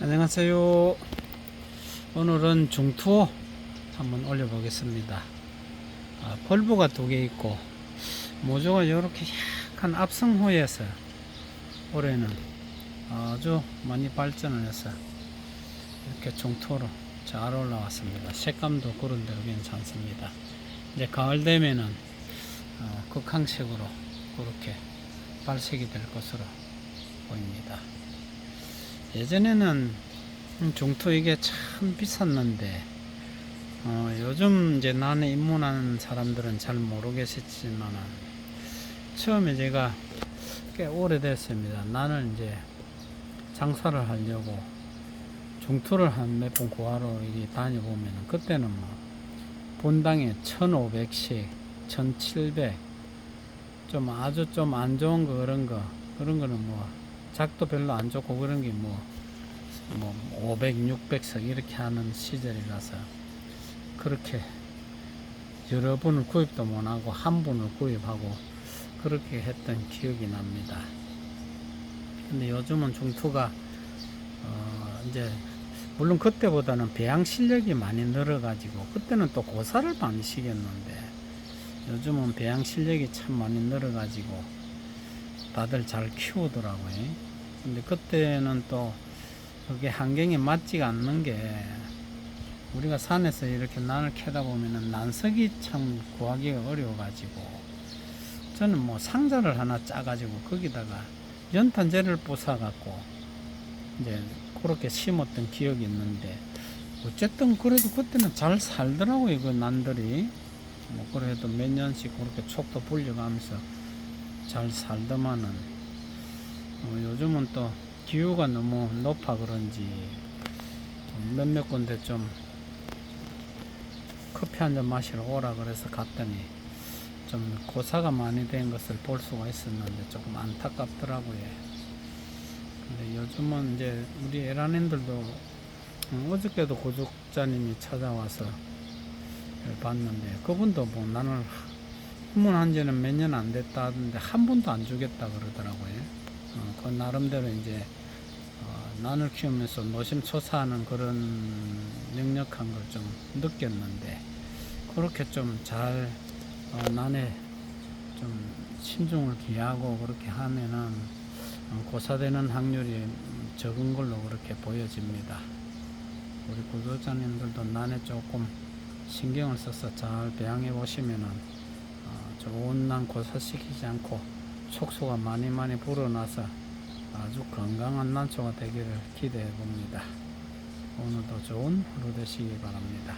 안녕하세요. 오늘은 중투 한번 올려 보겠습니다. 아, 벌브가 두 개 있고 모조가 이렇게 약간 압성호에서 올해는 아주 많이 발전을 해서 이렇게 중투로 잘 올라왔습니다. 색감도 그런 대로 괜찮습니다. 이제 가을 되면은 어, 극항색으로 그렇게 발색이 될 것으로 보입니다. 예전에는 중투 이게 참 비쌌는데 어, 요즘 이제 난에 입문하는 사람들은 잘 모르겠지만 처음에 제가 꽤 오래됐습니다. 나는 이제 장사를 하려고 중투를 한 몇 번 구하러 다녀보면 그때는 뭐 본당에 1500씩 1700 좀 아주 좀 안 좋은 거 그런 거 그런 거는 뭐 작도 별로 안 좋고 그런 게 뭐 뭐 500, 600석 이렇게 하는 시절이라서 그렇게 여러 분을 구입도 못하고 한 분을 구입하고 그렇게 했던 기억이 납니다. 근데 요즘은 중투가 어 이제 물론 그때보다는 배양 실력이 많이 늘어가지고 그때는 또 고사를 많이 시켰는데 요즘은 배양 실력이 참 많이 늘어가지고 다들 잘 키우더라고요. 근데 그때는 또 그게 환경에 맞지가 않는 게 우리가 산에서 이렇게 난을 캐다 보면은 난석이 참 구하기가 어려워가지고 저는 뭐 상자를 하나 짜가지고 거기다가 연탄재를 부숴갖고 이제 그렇게 심었던 기억이 있는데 어쨌든 그래도 그때는 잘 살더라고요 그 난들이. 뭐 그래도 몇 년씩 그렇게 촉도 불려가면서 잘 살더만은 어, 요즘은 또 기후가 너무 높아 그런지 몇몇 군데 좀 커피 한 잔 마시러 오라 그래서 갔더니 좀 고사가 많이 된 것을 볼 수가 있었는데 조금 안타깝더라고요. 근데 요즘은 이제 우리 에라님들도 음, 어저께도 고족자님이 찾아와서 봤는데 그분도 뭐 나는 후문한 지는 몇 년 안 됐다 하던데 한 번도 안 주겠다 그러더라고요. 어, 그 나름대로 이제 어, 난을 키우면서 노심초사하는 그런 역력한 걸 좀 느꼈는데 그렇게 좀 잘 어, 난에 좀 신중을 기하고 그렇게 하면은 어, 고사되는 확률이 적은 걸로 그렇게 보여집니다. 우리 구독자님들도 난에 조금 신경을 써서 잘 배양해 보시면은 어, 좋은 난 고사시키지 않고 촉수가 많이 많이 불어나서 아주 건강한 난초가 되기를 기대해 봅니다. 오늘도 좋은 하루 되시기 바랍니다.